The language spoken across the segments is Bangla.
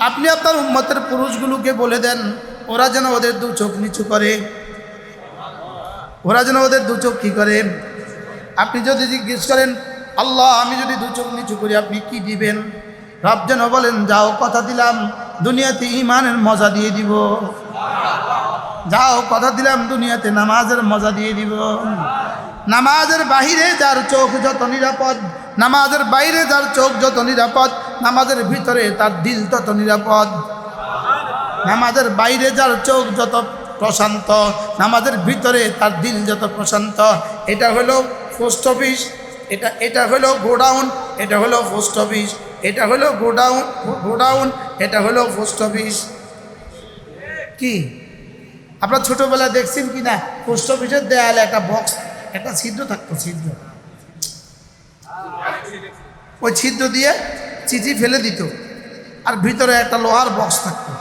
আপনি আপনার উম্মতের পুরুষগুলোকে বলে দেন, ওরা যেন ওদের দু চোখ নিচু করে। ওরা যেন ওদের দু চোখ কী করে? আপনি যদি জিজ্ঞেস করেন, আল্লাহ, আমি যদি দু চোখ নিচু করি, আপনি কি দিবেন? রব যেন বলেন, যাও কথা দিলাম, দুনিয়াতে ইমানের মজা দিয়ে দিব। যাও কথা দিলাম, দুনিয়াতে নামাজের মজা দিয়ে দিব। নামাজের বাহিরে যার চোখ যত নিরাপদ নামাজের বাইরে যার চোখ যত নিরাপদ, নামাজের ভিতরে তার দিল তত নিরাপদ। নামাজের বাইরে যার চোখ যত প্রশান্ত, নামাজের ভিতরে তার দিল যত প্রশান্ত। এটা হলো পোস্ট অফিস, এটা এটা হলো গোডাউন, এটা হলো পোস্ট অফিস, এটা হলো গোডাউন গোডাউন, এটা হলো পোস্ট অফিস। কি? আপনার ছোটোবেলায় দেখছেন কি না পোস্ট অফিসের দেয়ালে একটা বক্স, একটা ছিদ্র থাকতো, ছিদ্র। ওই ছিদ্র দিয়ে চিঠি ফেলে দিত। আর ভিতরে একটা লোহার বক্স থাকতো।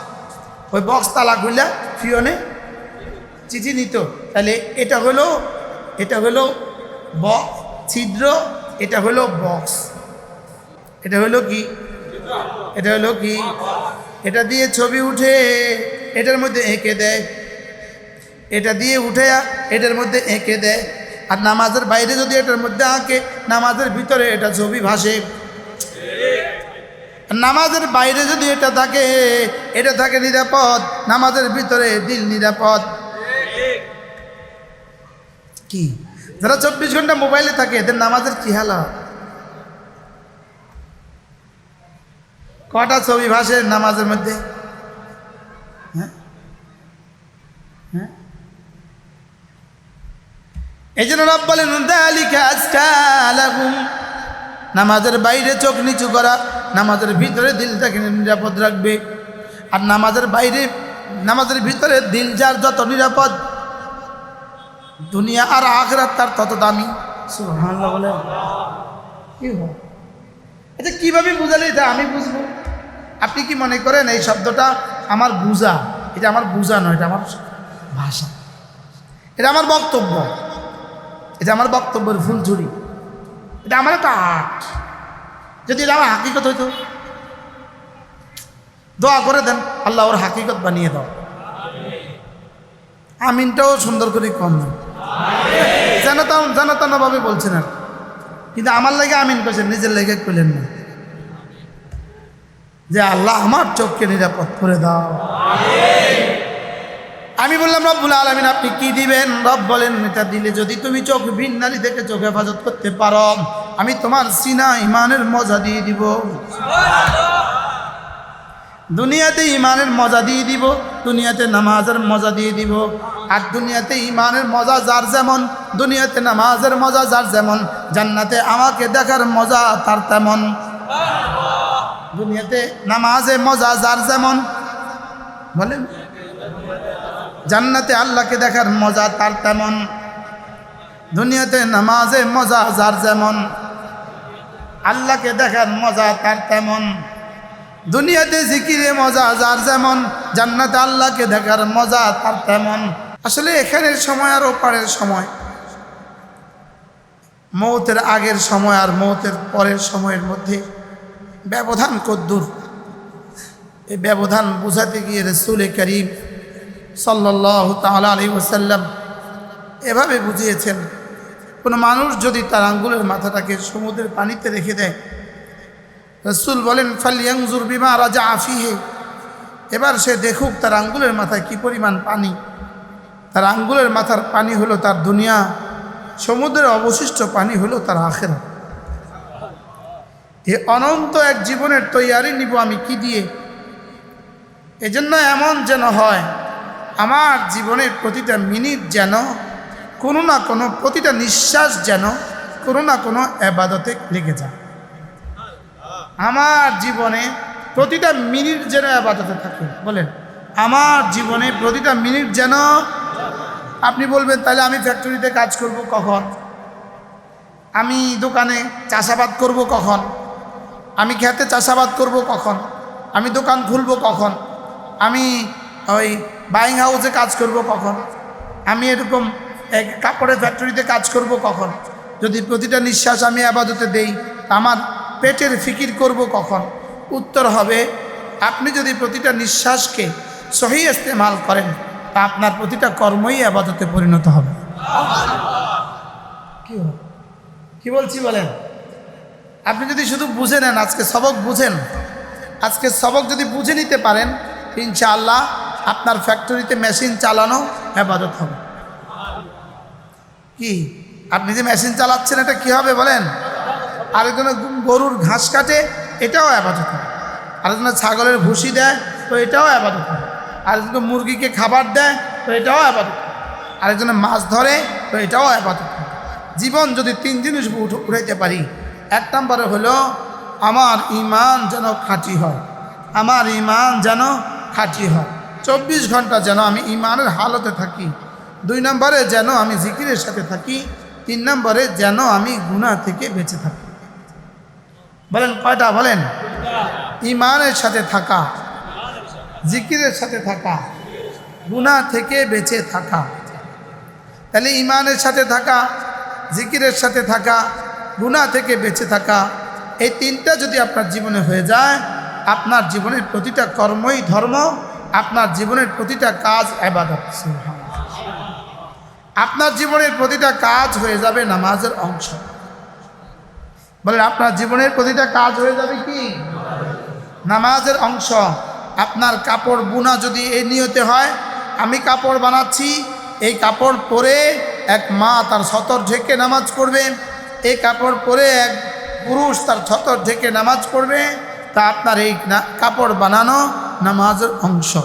ওই বক্স তালা খুলে ফিওনে চিঠি নিত। তাহলে এটা হলো এটা হলো বক্স ছিদ্র, এটা হলো বক্স এটা হলো কি? এটা হলো কি? এটা দিয়ে ছবি উঠে, এটার মধ্যে এঁকে দেয়। এটা দিয়ে উঠে, এটার মধ্যে এঁকে দেয়। আর নামাজের বাইরে যদি এটার মধ্যে আঁকে, নামাজের ভিতরে এটা ছবি ভাসে। নামাজের বাইরে যদি এটা থাকে এটা থাকে নিরাপদ, নামাজের ভিতরে দিল নিরাপদ। কি? যারা চব্বিশ ঘণ্টা মোবাইলে থাকে, এদের নামাজের কি হালা কটা ছবি ভাসে নামাজের মধ্যে হ্যাঁ হ্যাঁ এই জন্য রব বলেন। নামাজের বাইরে চোখ নিচু করা, নামাজের ভিতরে দিলটাকে নিরাপদ রাখবে। আর নামাজের বাইরে, নামাজের ভিতরে দিল যার যত নিরাপদ, দুনিয়া আর আখরাত তার তত দামি। বলে এটা কীভাবে বুঝালে এটা আমি বুঝব? আপনি কি মনে করেন এই শব্দটা আমার বুঝা? এটা আমার বুঝা নয়, এটা আমার ভাষা। এটা আমার বক্তব্য। এটা আমার বক্তব্যের ফুলঝুরি এটা আমার একটা আর্ট। যদি এটা আমার হাকিকত হইতো। দোয়া করে দেন, আল্লাহ ওর হাকিকত বানিয়ে দাও। আমিনটাও সুন্দর করে কম জানাতাম জানাতানাভাবে বলছেন আর কিন্তু আমার লাগে আমিন করছেন নিজের লেগে করলেন না। যে আল্লাহ আমার চোখকে নিরাপদ করে দাও। আমি বললাম, রব্বুল আলমিন, আপনি কি দিবেন? রব বলেন, এটা দিলে যদি তুমি চোখ ভিন্নালি থেকে চোখ হেফাজত করতে পারো, আমি তোমার সিনা ইমানের মজা দিয়ে দিব। দুনিয়াতে ইমানের মজা দিয়ে দিব, দুনিয়াতে নামাজের মজা দিয়ে দিব। আর দুনিয়াতে ইমানের মজা যার যেমন, দুনিয়াতে নামাজের মজা যার যেমন, জান্নাতে আমাকে দেখার মজা তার তেমন। দুনিয়াতে নামাজে মজা যার যেমন, বলেন। জান্নাতে আল্লাহকে দেখার মজা তার তেমন। দুনিয়াতে নামাজে মজা যার যেমন, আল্লাহকে দেখার মজা তার তেমন। দুনিয়াতে জিকিরে মজা যার যেমন, জান্নাতে আল্লাহকে দেখার মজা তার তেমন। আসলে এখানের সময় আর ওপারের সময়। মৌতের আগের সময় আর মৌতের পরের সময়ের মধ্যে ব্যবধান কদ্দুর। এই ব্যবধান বোঝাতে গিয়ে রসুল করিম সাল্লাহ তালা আলী ওসাল্লাম এভাবে বুঝিয়েছেন, কোনো মানুষ যদি তার আঙ্গুলের মাথাটাকে সমুদ্রের পানিতে রেখে দেয়, রসুল বলেন ফালিয়াংজুর বিমা রাজা আফিহে এবার সে দেখুক তার আঙ্গুলের মাথায় কি পরিমাণ পানি। তার আঙ্গুলের মাথার পানি হলো তার দুনিয়া, সমুদ্রের অবশিষ্ট পানি হলো তার আখেরা এ অনন্ত এক জীবনের তৈয়ারি নিব আমি কি দিয়ে? এজন্য এমন যেন হয় আমার জীবনের প্রতিটা মিনিট যেন, কোনো না কোনো প্রতিটা নিঃশ্বাস যেন, কোনো না কোনো আবাদতে লেগে যায়। আমার জীবনে প্রতিটা মিনিট যেন আবাদতে থাকে। বলেন, আমার জীবনে প্রতিটা মিনিট যেন, আপনি বলবেন, তাহলে আমি ফ্যাক্টরিতে কাজ করব কখন? আমি দোকানে চাষাবাদ করব কখন? আমি খেতে চাষাবাদ করব কখন? আমি দোকান খুলব কখন? আমি ওই বাইং হাউসে কাজ করব কখন? আমি এরকম এক কাপড়ের ফ্যাক্টরিতে কাজ করব কখন? যদি প্রতিটা নিঃশ্বাস আমি আবাদতে দেই আমার পেটের ফিকির করব কখন? উত্তর হবে, আপনি যদি প্রতিটা নিঃশ্বাসকে সহি ইস্তেমাল করেন, তা আপনার প্রতিটা কর্মই আবাদতে পরিণত হবে। কি বলছি বলেন? আপনি যদি শুধু বুঝে নেন, আজকে সবক বুঝেন, আজকে সবক যদি বুঝে নিতে পারেন, ইনশাআল্লাহ আপনার ফ্যাক্টরিতে মেশিন চালানো আবাদত হবে। কি? আপনি যে মেশিন চালাচ্ছেন, এটা কি হবে বলেন? আরেকজনে গরুর ঘাস কাটে, এটাও আবাদত হবে। আরেকজনে ছাগলের ভুসি দেয়, তো এটাও আবাদত হবে। আরেকজনে মুরগিকে খাবার দেয়, তো এটাও হবে। আরেকজনে মাছ ধরে, তো এটাও হবে। জীবন যদি তিন জিনিস উঠ- উঠাইতে পারি, এক নম্বরে হলো আমার ইমান যেন খাঁটি হয়। আমার ইমান যেন খাঁটি হয়। চব্বিশ ঘণ্টা যেন আমি ইমানের হালতে থাকি। দুই নম্বরে যেন আমি জিকিরের সাথে থাকি, তিন নম্বরে যেন আমি গুনাহ থেকে বেঁচে থাকি। বলেন, কয়টা বলেন? ইমানের সাথে থাকা, জিকিরের সাথে থাকা, গুনাহ থেকে বেঁচে থাকা। তাহলে ইমানের সাথে থাকা, জিকিরের সাথে থাকা, গুনাহ থেকে বেঁচে থাকা, এই তিনটা যদি আপনার জীবনে হয়ে যায়, আপনার জীবনের প্রতিটা কর্মই ধর্ম আপনার জীবনের প্রতিটা কাজ আবাদত আপনার জীবনের প্রতিটা কাজ হয়ে যাবে নামাজের অংশ। বলেন, আপনার জীবনের প্রতিটা কাজ হয়ে যাবে কি? নামাজের অংশ। আপনার কাপড় বুনা যদি এই নিয়তে হয়, আমি কাপড় বানাচ্ছি, এই কাপড় পরে এক মা তার সতর ঢেকে নামাজ পড়বে, এই কাপড় পরে এক পুরুষ তার ছতর ঢেকে নামাজ পড়বে, তা আপনার এই কাপড় বানানো নামাজের অংশ।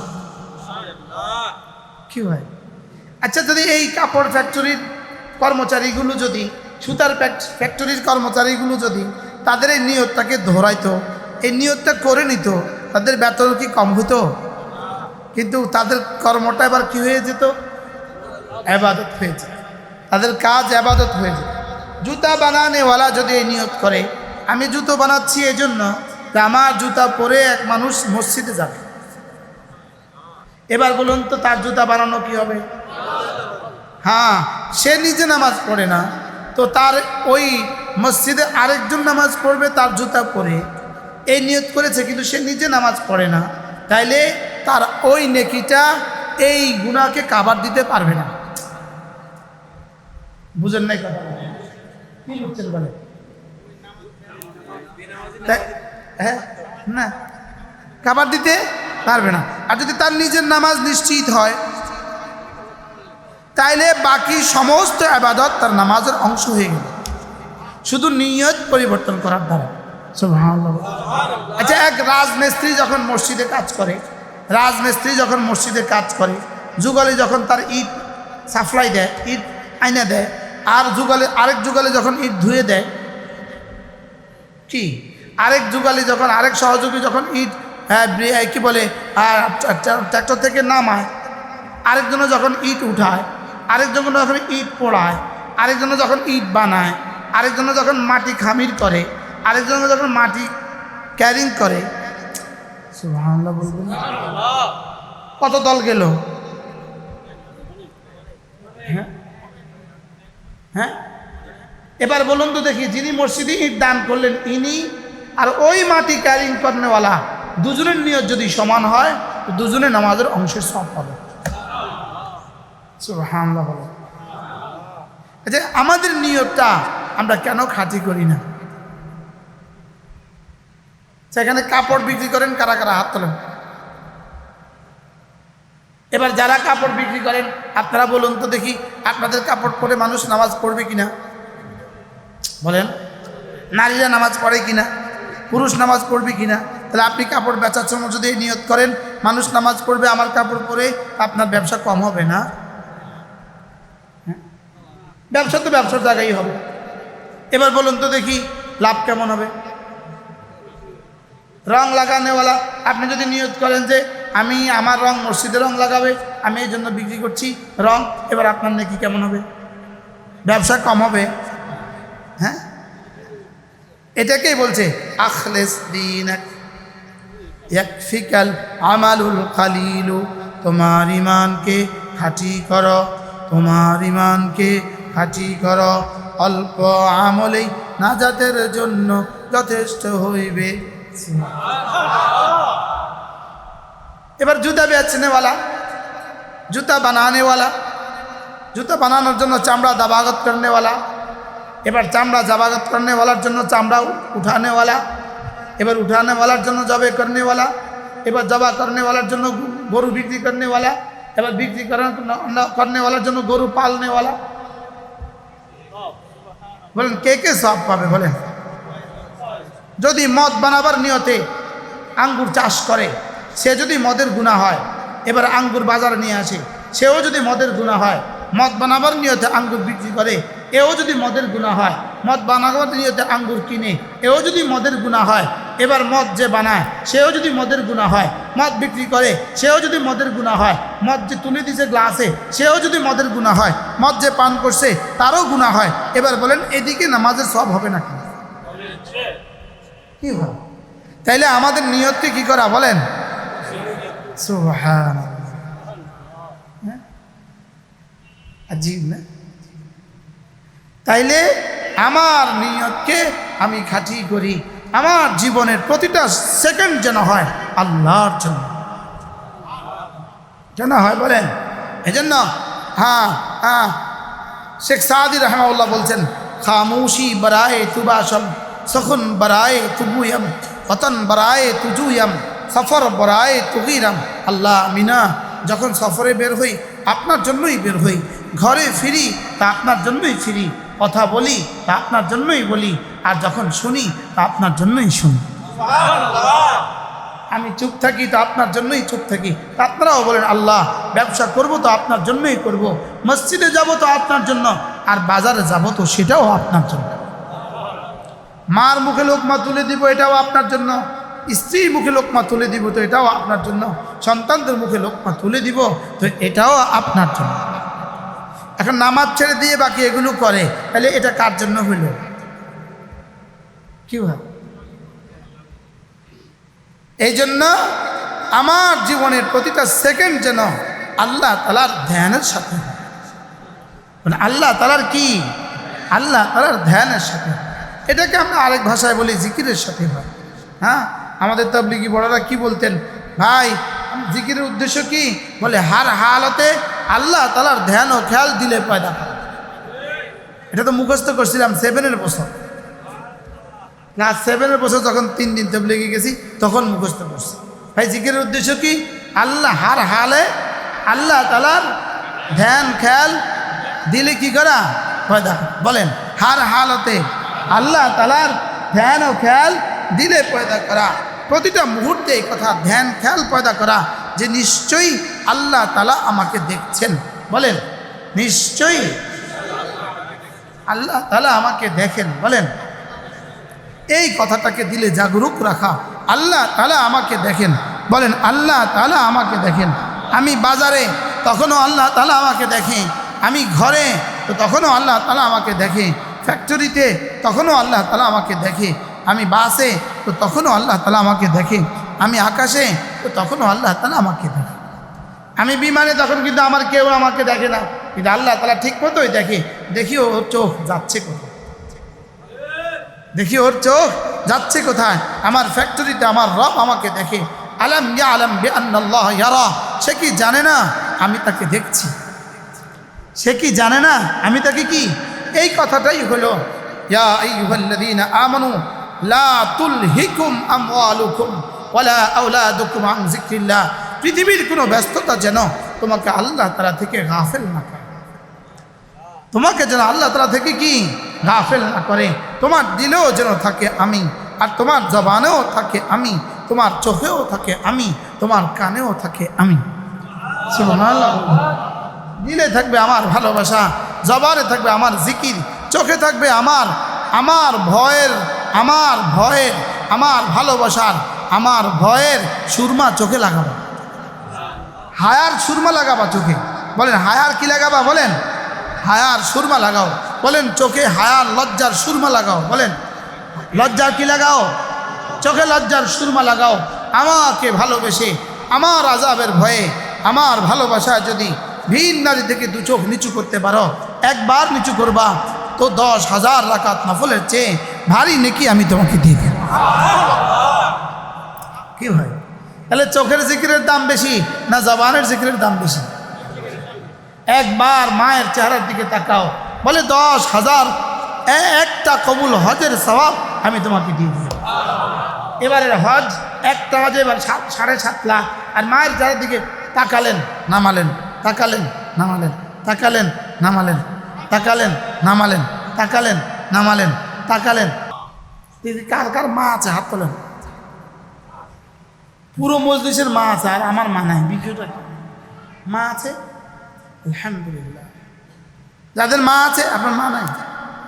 কি হয় আচ্ছা যদি এই কাপড় ফ্যাক্টরির কর্মচারীগুলো যদি, সুতার ফ্যাক্ট- ফ্যাক্টরির কর্মচারীগুলো যদি তাদের এই নিয়তটাকে ধরাইতো, এই নিয়তটা করে নিত, তাদের বেতন কি কম হতো কিন্তু তাদের কর্মটা এবার কি হয়ে যেত? আবাদত হয়ে যেত। তাদের কাজ আবাদত হয়ে যেত। জুতা বানানেওয়ালা যদি এই নিয়ত করে, আমি জুতো বানাচ্ছি এই যে জুতা পরে এক মানুষ মসজিদে যাবে। এবার বলুন তো তার জুতা বানানো কি হবে? হ্যাঁ সে নিজে নামাজ পড়ে না। তো তার ওই মসজিদে আরেকজন নামাজ পড়বে তার জুতা পরে। এই নিয়ত করেছে, কিন্তু সে নিজে নামাজ পড়ে না। তাইলে তার ওই নেকিটা এই গুণাকে কাবার দিতে পারবে না। বুঝেন নাই কথা? কি বলে হ্যাঁ? না। কাবার দিতে পারবে না। আর যদি তার নিজের নামাজ নিশ্চিত হয়, তাইলে বাকি সমস্ত আবাদত তার নামাজের অংশ হয়ে গেল। শুধু নিয়ত পরিবর্তন করার দ্বারা। আচ্ছা এক রাজমিস্ত্রি যখন মসজিদে কাজ করে, রাজমিস্ত্রি যখন মসজিদে কাজ করে, যুগলে যখন তার ইট সাপ্লাই দেয়, ইট আইনা দেয়, আর যুগলে, আরেক যুগলে যখন ইট ধুয়ে দেয়, কি? আরেক যুগালি যখন আরেক সহযোগী যখন ইট হ্যাঁ, কি বলে ট্র্যাক্টর থেকে নামায় আরেকজনে যখন ইট উঠায় আরেকজনে যখন ইট পোড়ায় আরেকজনে যখন ইট বানায় আরেকজনে যখন মাটি খামির করে আরেকজনে যখন মাটি ক্যারিং করে। কত দল গেল? হ্যাঁ? হ্যাঁ? এবার বলুন তো দেখি যিনি মসজিদে ইট দান করলেন ইনি আর ওই মাটি ক্যারিং করেনেওয়ালা দুজনের নিয়ত যদি সমান হয়, তো দুজনে নামাজের অংশের সব পাবে। বলো। যে আমাদের নিয়তটা আমরা কেন খাঁটি করি না? সেখানে কাপড় বিক্রি করেন, কারা কারা হাত তোলেন? এবার যারা কাপড় বিক্রি করেন, আপনারা বলুন তো দেখি, আপনাদের কাপড় পরে মানুষ নামাজ পড়বে কিনা? বলেন, নারীরা নামাজ পড়ে কিনা? পুরুষ নামাজ পড়বে কিনা? তাহলে আপনি কাপড় বেচার সময় যদি নিয়ত করেন, মানুষ নামাজ পড়বে, আমার কাপড় পরে আপনার ব্যবসা কম হবে না? হ্যাঁ? ব্যবসা তো ব্যবসার জায়গায় হবে। এবার বলুন তো দেখি, লাভ কেমন হবে? রং লাগানোওয়ালা, আপনি যদি নিয়ত করেন যে, আমি আমার রং মসজিদে রং লাগাবে, আমি এই জন্য বিক্রি করছি রং, এবার আপনার নাকি কেমন হবে? ব্যবসা কম হবে। হ্যাঁ? এটাকেই বলছে, আখলেস দিন ফিকাল আমালুল খালিলু তোমার ইমানকে খাঁটি করো, তোমার ইমানকে খাঁটি করো, অল্প আমলেই নাজাতের জন্য যথেষ্ট হইবে। এবার জুতা বেচনেওয়ালা জুতা বানানেওয়ালা, জুতা বানানোর জন্য চামড়া দাবাগত করনেওয়ালা এবার চামড়া জাবাগত করনেওয়ালার জন্য চামড়া উঠানেওয়ালা, এবার উঠানেওয়ালার জন্য জবে করনেওয়ালা, এবার জবা করনেওয়ালার জন্য গরু বিক্রি করনেওয়ালা, এবার বিক্রি করনেওয়ালার জন্য গরু পালনেওয়ালা। বলেন, কে কে সব পাবে বলেন? যদি মদ বানাবার নিয়তে আঙ্গুর চাষ করে, সে যদি মদের গুণা হয়, এবার আঙ্গুর বাজারে নিয়ে আসে, সেও যদি মদের গুণা হয়, মদ বানাবার নিয়তে আঙ্গুর বিক্রি করে এও যদি মদের গুণা হয়, মদ বানাবার নিয়তে আঙ্গুর কিনে, এও যদি মদের গুণা হয়, এবার মদ যে বানায়, সেও যদি মদের গুণা হয়, মদ বিক্রি করে, সেও যদি মদের গুণা হয়, মদ যে তুলে দিছে গ্লাসে, সেও যদি মদের গুণা হয়, মদ যে পান করছে, তারও গুণা হয়। এবার বলেন, এদিকে নামাজের সব হবে নাকি কি? হয় তাইলে আমাদের নিয়তকে কি করা বলেন? সুবহান আজীব না? তাইলে আমার নিয়তকে আমি খাঁটি করি। আমার জীবনের প্রতিটা সেকেন্ড যেন হয় আল্লাহর জন্য। যেন হয় বলেন? এই জন্য হ্যাঁ হ্যাঁ। শেখ সাদি রহমাউল্লাহ বলছেন, খামোশি বরায়ে তুবাসম সখুন বরায়ে তুবুয়ম অতন বরায়ে তুজুয়ম সফর বরায়ে তুগিরাম আল্লাহ মিনা যখন সফরে বের হই, আপনার জন্যই বের হই। ঘরে ফিরি, তা আপনার জন্যই ফিরি। কথা বলি তা আপনার জন্যই বলি আর যখন শুনি তা আপনার জন্যই শুনি। আমি চুপ থাকি তো আপনার জন্যই চুপ থাকি। আপনারাও বলেন আল্লাহ ব্যবসা করব তো আপনার জন্যই করব। মসজিদে যাব তো আপনার জন্য আর বাজারে যাব তো সেটাও আপনার জন্য। মার মুখে লোকমা তুলে দিব এটাও আপনার জন্য। স্ত্রীর মুখে লোকমা তুলে দিব তো এটাও আপনার জন্য। সন্তানদের মুখে লোকমা তুলে দিব তো এটাও আপনার জন্য। এখন নামাজ ছেড়ে দিয়ে বাকি এগুলো করে, তাহলে এটা কার জন্য হইল কি হয় এই জন্য আমার জীবনের প্রতিটা সেকেন্ড যেন আল্লাহ তালার ধ্যানের সাথে মানে আল্লাহ তালার কি? আল্লাহ তালার ধ্যানের সাথে এটাকে আমরা আরেক ভাষায় বলি জিকিরের সাথে হয়। হ্যাঁ? আমাদের তবলিগি বড়রা কি বলতেন? ভাই, জিকিরের উদ্দেশ্য কি? বলে, হার হালতে আল্লাহ তালার ধ্যান ও খেয়াল দিলে পয়দা করে। এটা তো মুখস্থ করছিলাম সেভেনের বছর। না সেভেনের বছর যখন তিন দিন তবলিগে গেছি, তখন মুখস্থ করছি। ভাই, জিকিরের উদ্দেশ্য কি? আল্লাহ হার হালে আল্লাহ তালার ধ্যান, খেয়াল দিলে কি করা? পয়দা বলেন, হার হালতে আল্লাহ তালার ধ্যান ও খেয়াল দিলে পয়দা করা। প্রতিটা মুহূর্তে কথা, ধ্যান, খেয়াল, পয়দা করা যে নিশ্চয়ই আল্লাহ তালা আমাকে দেখছেন। বলেন, নিশ্চয়ই আল্লাহ তালা আমাকে দেখেন, বলেন। এই কথাটাকে দিলে জাগরুক রাখা। আল্লাহ তালা আমাকে দেখেন। বলেন, আল্লাহ তালা আমাকে দেখেন। আমি বাজারে, তখনও আল্লাহ তালা আমাকে দেখে। আমি ঘরে, তো তখনও আল্লাহ তালা আমাকে দেখে। ফ্যাক্টরিতে, তখনও আল্লাহ তালা আমাকে দেখে। আমি বাসে, তো তখনও আল্লাহ তালা আমাকে দেখে। আমি আকাশে, তো তখনও আল্লাহ তালা আমাকে দেখে। আমি বিমানে তখন কিন্তু আমার কেউ আমাকে দেখে না। কিন্তু আল্লাহ তালা ঠিক মতোই দেখে। দেখি ওর চোখ যাচ্ছে কোথায়? দেখি ওর চোখ যাচ্ছে কোথায়? আমার ফ্যাক্টরিতে আমার রব আমাকে দেখে। আলম ইয়া আলম বে ইয়ারা। সে কি জানে না? আমি তাকে দেখছি। সে কি জানে না? আমি তাকে কি? এই কথাটাই হলো, ইয়া আইয়ুহাল্লাযীনা আমানু, লা তুলহিকুম আমওয়ালুকুম ওয়ালা আওলাদুকুম আন যিকরিল্লাহ। পৃথিবীর কোনো ব্যস্ততা যেন তোমাকে আল্লাহ তারা থেকে গাফেল না করে। তোমাকে যেন আল্লাহ তারা থেকে কি? গাফেল না করে। তোমার দিলেও যেন থাকে আমি, আর তোমার জবানেও থাকে আমি, তোমার চোখেও থাকে আমি, তোমার কানেও থাকে আমি। দিলে থাকবে আমার ভালোবাসা, জবানে থাকবে আমার জিকির, চোখে থাকবে আমার আমার ভয়ের আমার ভয়ের, আমার ভালোবাসার, আমার ভয়ের সুরমা চোখে লাগাবো। হায়ার সুরমা লাগাবা চোখে। বলেন, হায়ার কি লাগাবা? বলেন, হায়ার সুরমা লাগাও। বলেন, চোখে হায়ার লজ্জার সুরমা লাগাও। বলেন লজ্জার কি লাগাও? চোখে লজ্জার সুরমা লাগাও। আমাকে ভালোবেসে, আমার আজাবের ভয়ে, আমার ভালোবাসা যদি ভিন নারী থেকে দু চোখ নিচু করতে পারো, একবার নিচু করবা, তো দশ হাজার রাকাত নফলের চেয়ে ভারী নেকি আমি তোমাকে দিয়ে দেব। কি ভাই? তাহলে চোখের জিকিরের দাম বেশি না জবানের জিকিরের দাম বেশি? একবার মায়ের চেহারার দিকে তাকাও, বলে, দশ হাজার একটা কবুল হজের স্বভাব আমি তোমাকে দিয়ে দিই এবারের হজ একটা হজ এবার সাত, সাড়ে সাত লাখ। আর মায়ের চেহারার দিকে তাকালেন, নামালেন তাকালেন নামালেন তাকালেন নামালেন তাকালেন নামালেন তাকালেন নামালেন, তাকালেন। কার কার মা আছে? হাত তোলেন। পুরো মজলিসের মা আছে, আর আমার মা নাই। বিষয়টা মা আছে? আলহামদুলিল্লাহ। যাদের মা আছে, আপনার মা নাই?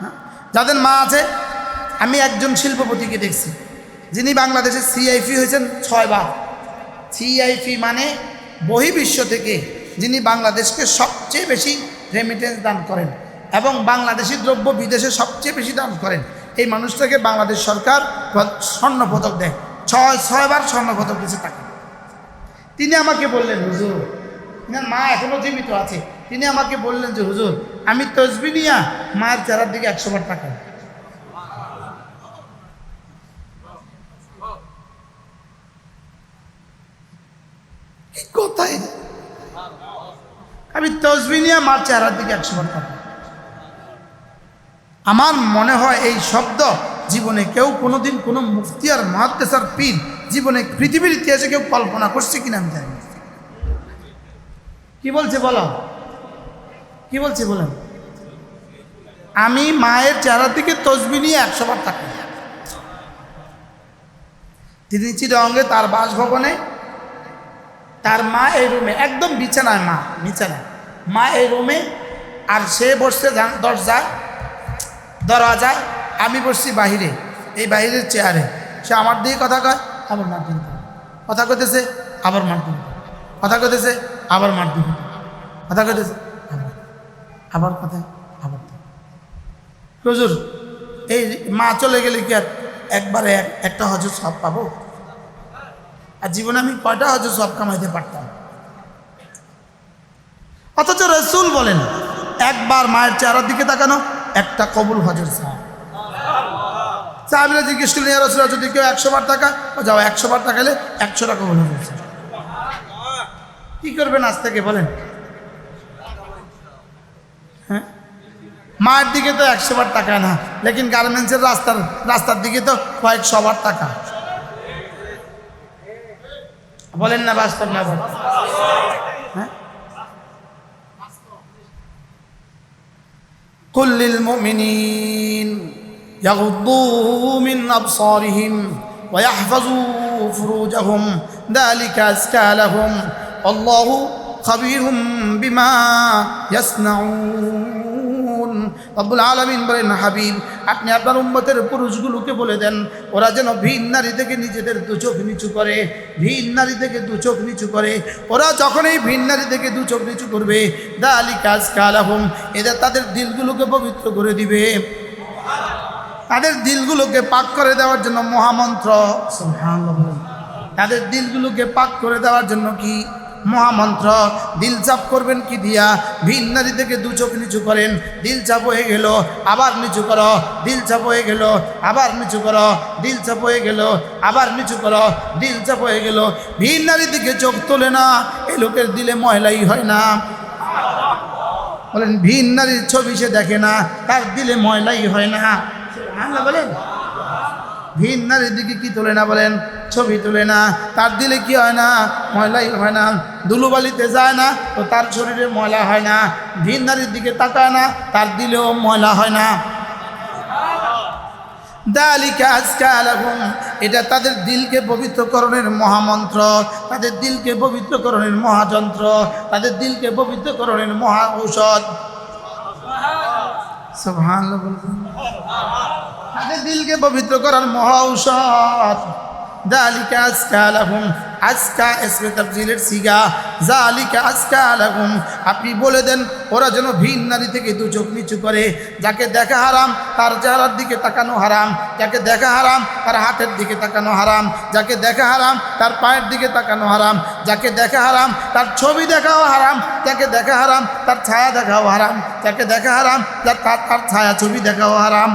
হ্যাঁ? যাদের মা আছে, আমি একজন শিল্পপতিকে দেখছি। যিনি বাংলাদেশের সিআইপি হয়েছেন ছয়বার সিআইপি মানে বহির্বিশ্ব থেকে যিনি বাংলাদেশকে সবচেয়ে বেশি রেমিটেন্স দান করেন এবং বাংলাদেশি দ্রব্য বিদেশে সবচেয়ে বেশি দান করেন। এই মানুষটাকে বাংলাদেশ সরকার স্বর্ণ পদক দেয়। ছয়, ছয়বার স্বর্ণ পদক দিয়েছে তাকে। তিনি আমাকে বললেন, হুজুর তিনার মা এখনও জীবিত আছে। তিনি আমাকে বললেন যে, হুজুর, আমি তসবি নিয়া মায়ের চেহারার দিকে একশো বার টাকা কি কোথায় আমি তসবি নিয়ে মার চেহারার দিকে একশো বার টাকা আমার মনে হয় এই শব্দ জীবনে কেউ কোনোদিন কোনো মুফতি আর মহাদ্দেশার পীর জীবনে পৃথিবীর ইতিহাসে কেউ কল্পনা করছে কিনা আমি জানি কি বলছে বলো? কি বলছে বলেন আমি মায়ের চেহারা থেকে তসবি নিয়ে একশো বার থাকি তিনি চিরঙ্গে তার বাসভবনে, তার মা এই রুমে, একদম বিছানায় মা বিছানায়। মা এই রুমে, আর সে বসছে দরজায়, দরওয়াজায়। আমি বসছি বাহিরে, এই বাহিরের চেয়ারে। সে আমার দিকে কথা কয়, আবার মার কথা কইতেছে, আবার মার কথা কইতেছে, আবার মার কথা কইতেছে, আবার আবার কথা আবার। হুজুর, এই মা চলে গেলে কি আর একবারে এক- একটা হজর সব পাবো? আর জীবনে আমি কয়টা হজর সব কামাইতে পারতাম? অথচ রসুল বলেন, একবার মায়ের চেহারার দিকে তাকানো, একটা কবুল হজর সাহাব সাহাবিরা জিজ্ঞেস করলেন ইয়ার রসুল যদি কেউ একশো বার টাকা যাও, একশো বার টাকালে একশো টাকা মনে হয়েছে কী করবেন আজ থেকে, বলেন? হ্যাঁ? মায়ের দিকে তো একশো বার টাকা না, লেকিন গার্মেন্টসের রাস্তার রাস্তার দিকে তো কয়েকশো বার টাকা বলেন না বাস্তব না হ্যাঁ? কুল্লিল মুমিনিন। يغضوا من أبصارهم ويحفظوا فروجهم ذلك أزكى لهم والله خبير بما يصنعون রব্বুল আলমিন বলেন হাবিব আপনি আপনার উম্মতের পুরুষগুলোকে বলে দেন ওরা যেন ভিন নারী থেকে নিজেদের দু চোখ নিচু করে ভিন নারী থেকে দু চোখ নিচু করে ওরা যখনই ভিন নারী থেকে দু চোখ নিচু করবে দা আলী কাজ কালাহুম এদের তাদের দিলগুলোকে পবিত্র করে দিবে তাদের দিলগুলোকে পাক করে দেওয়ার জন্য মহামন্ত্র। তাদের দিলগুলোকে পাক করে দেওয়ার জন্য কি মহামন্ত্র? দিল চাপ করবেন কি দিয়া? ভিন নারী থেকে দু চোখ নিচু করেন। দিল চাপ হয়ে গেল আবার নিচু করো। দিল চাপ হয়ে গেল আবার নিচু করো। দিল চাপ হয়ে গেল আবার নিচু করো। দিল চাপ হয়ে গেল ভিন নারী থেকে চোখ তোলে না। এ লোকের দিলে ময়লাই হয় না। বলেন ভিন নারীর ছবি সে দেখে না তার দিলে ময়লাই হয় না। বলেন? ভিন নারীর দিকে কি তোলে না বলেন? ছবি তোলে না। তার দিলে কি হয় না? ময়লাই হয় না। দুলুবালিতে যায় না, তো তার শরীরে ময়লা হয় না। ভিন নারীর দিকে তাকায় না, তার দিলেও ময়লা হয় না। দালিকা আজকা লাহুম এটা তাদের দিলকে পবিত্রকরণের মহামন্ত্র। তাদের দিলকে পবিত্রকরণের মহাযন্ত্র। তাদের দিলকে পবিত্রকরণের মহা ঔষধ। তাদের দিলকে পবিত্র করার মহা ঔষধ আজকা লাহুম, আজকা এসমে তাফজিলের সিগা আজকা লাহুম। আপনি বলে দেন, ওরা যেন ভিন নারী থেকে দু চোখ নিচু করে, যাকে দেখা হারাম, তার চেহারার দিকে তাকানো হারাম, যাকে দেখা হারাম, তার হাতের দিকে তাকানো হারাম, যাকে দেখা হারাম, তার পায়ের দিকে তাকানো হারাম, যাকে দেখা হারাম, তার ছবি দেখাও হারাম, যাকে দেখা হারাম, তার ছায়া দেখাও হারাম, যাকে দেখা হারাম, তার তার ছায়া ছবি দেখাও হারাম।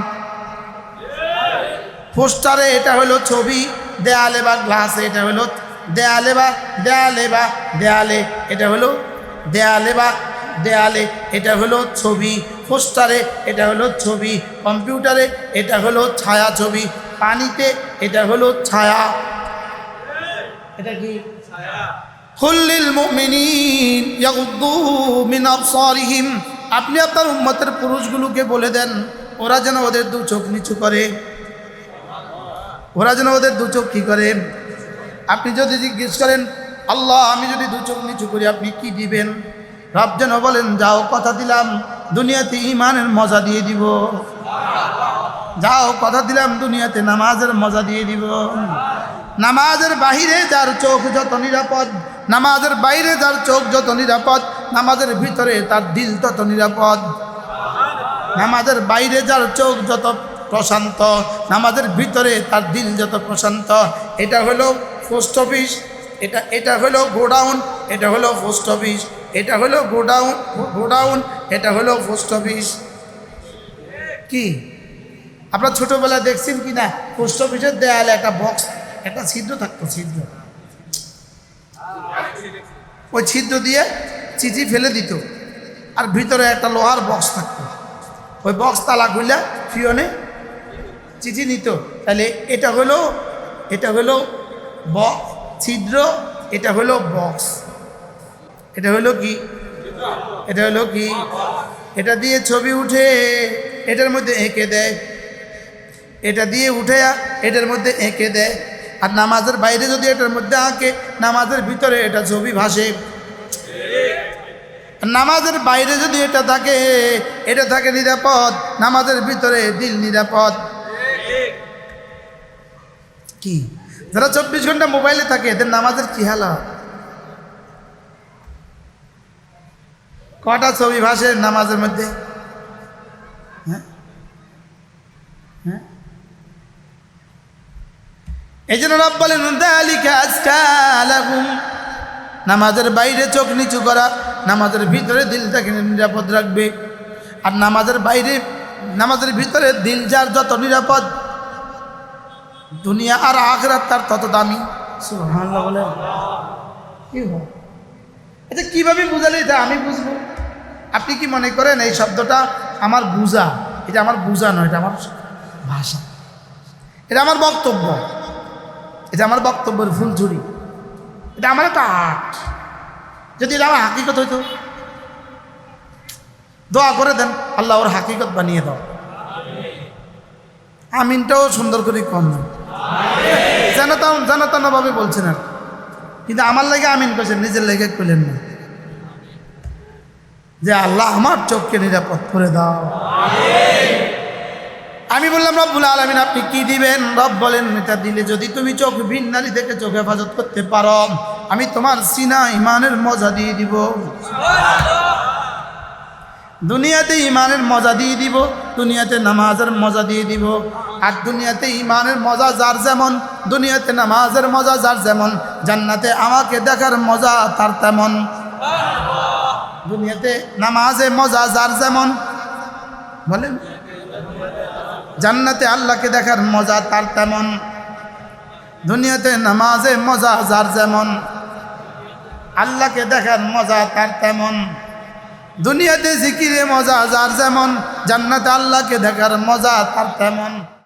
পোস্টারে এটা হলো ছবি দেয়ালে বা গ্লাসে, এটা হলো দেয়ালে বা দেয়ালে বা দেয়ালে, এটা হলো দেয়ালে বা দেয়ালে, এটা হলো ছবি, পোস্টারে, এটা হলো ছবি, কম্পিউটারে, এটা হলো ছায়া ছবি পানিতে, এটা হলো ছায়া। এটা কি? কুল্লিল মুমিনিন মিন আপনি আপনার উম্মতের পুরুষগুলোকে বলে দেন, ওরা যেন ওদের দু চোখ নিচু করে। ওরা যেন ওদের দু চোখ কী করে? আপনি যদি জিজ্ঞেস করেন, আল্লাহ, আমি যদি দু চোখ নিচু করি, আপনি কি দিবেন? রব যেন বলেন, যাও, কথা দিলাম, দুনিয়াতে ইমানের মজা দিয়ে দিব। যাও, কথা দিলাম, দুনিয়াতে নামাজের মজা দিয়ে দিব। নামাজের বাহিরে যার চোখ যত নিরাপদ, নামাজের বাইরে যার চোখ যত নিরাপদ, নামাজের ভিতরে তার দিল তত নিরাপদ। নামাজের বাইরে যার চোখ যত প্রশান্ত। নামাজের ভিতরে তার দিল যত প্রশান্ত। এটা হলো পোস্ট অফিস, এটা এটা হলো গোডাউন, এটা হলো পোস্ট অফিস, এটা হলো গোডাউন গোডাউন, এটা হলো পোস্ট অফিস। কি? আপনার ছোটোবেলায় দেখছেন কি না? পোস্ট অফিসের দেয়ালে একটা বক্স, একটা ছিদ্র থাকতো, ছিদ্র। ওই ছিদ্র দিয়ে চিঠি ফেলে দিত। আর ভিতরে একটা লোহার বক্স থাকতো। ওই বক্স তালা খুলে ফিওনে চিঠি নিত। তাহলে এটা হলো এটা হলো বক্স, ছিদ্র, এটা হলো বক্স। এটা হলো কি? এটা হলো কি? এটা দিয়ে ছবি উঠে, এটার মধ্যে এঁকে দেয়। এটা দিয়ে উঠে, এটার মধ্যে এঁকে দেয়। আর নামাজের বাইরে যদি এটার মধ্যে আঁকে, নামাজের ভিতরে এটা ছবি ভাসে। নামাজের বাইরে যদি এটা থাকে এটা থাকে নিরাপদ। নামাজের ভিতরে দিল নিরাপদ। কি? যারা চব্বিশ ঘণ্টা মোবাইলে থাকে, এদের নামাজের কি হালা কটা ছবি ভাসে নামাজের মধ্যে? হ্যাঁ? হ্যাঁ? এই জন্য রব বলেন। নামাজের বাইরে চোখ নিচু করা, নামাজের ভিতরে দিলটাকে নিরাপদ রাখবে। আর নামাজের বাইরে, নামাজের ভিতরে দিল যার যত নিরাপদ দুনিয়া আর আখরাত তার তত দামি। সুবহানাল্লাহ বলে কি হয় এটা কীভাবে বুঝালে এটা আমি বুঝব? আপনি কি মনে করেন এই শব্দটা আমার বুঝা? এটা আমার বুঝা নয় এটা আমার ভাষা। এটা আমার বক্তব্য। এটা আমার বক্তব্যের ফুলঝুরি এটা আমার একটা আর্ট। যদি এটা আমার হাকিকত হইতো? দোয়া করে দেন আল্লাহ ওর হাকিকত বানিয়ে দাও। আমিনটাও সুন্দর করে কম জানাতাম জানাতানাভাবে বলছেন আর কিন্তু আমার লাগে আমিন করছেন নিজের লেগে করলেন না। যে আল্লাহ আমার চোখকে নিরাপদ করে দাও। আমি বললাম, রব্বুল আলমিন, আপনি কি দিবেন? রব বলেন, এটা দিলে যদি তুমি চোখ ভিন্নারি থেকে চোখ হেফাজত করতে পারো। আমি তোমার সিনা ইমানের মজা দিয়ে দিব। দুনিয়াতে ইমানের মজা দিয়ে দিব, দুনিয়াতে নামাজের মজা দিয়ে দিব। আর দুনিয়াতে ইমানের মজা যার যেমন, দুনিয়াতে নামাজের মজা যার যেমন, জান্নাতে আমাকে দেখার মজা তার তেমন। দুনিয়াতে নামাজে মজা যার যেমন, বলেন। জান্নাতে আল্লাহকে দেখার মজা তার তেমন। দুনিয়াতে নামাজে মজা যার যেমন, আল্লাহকে দেখার মজা তার তেমন। দুনিয়াতে জিকিরে মজা যার যেমন জান্নাতে আল্লাহকে দেখার মজা তার তেমন।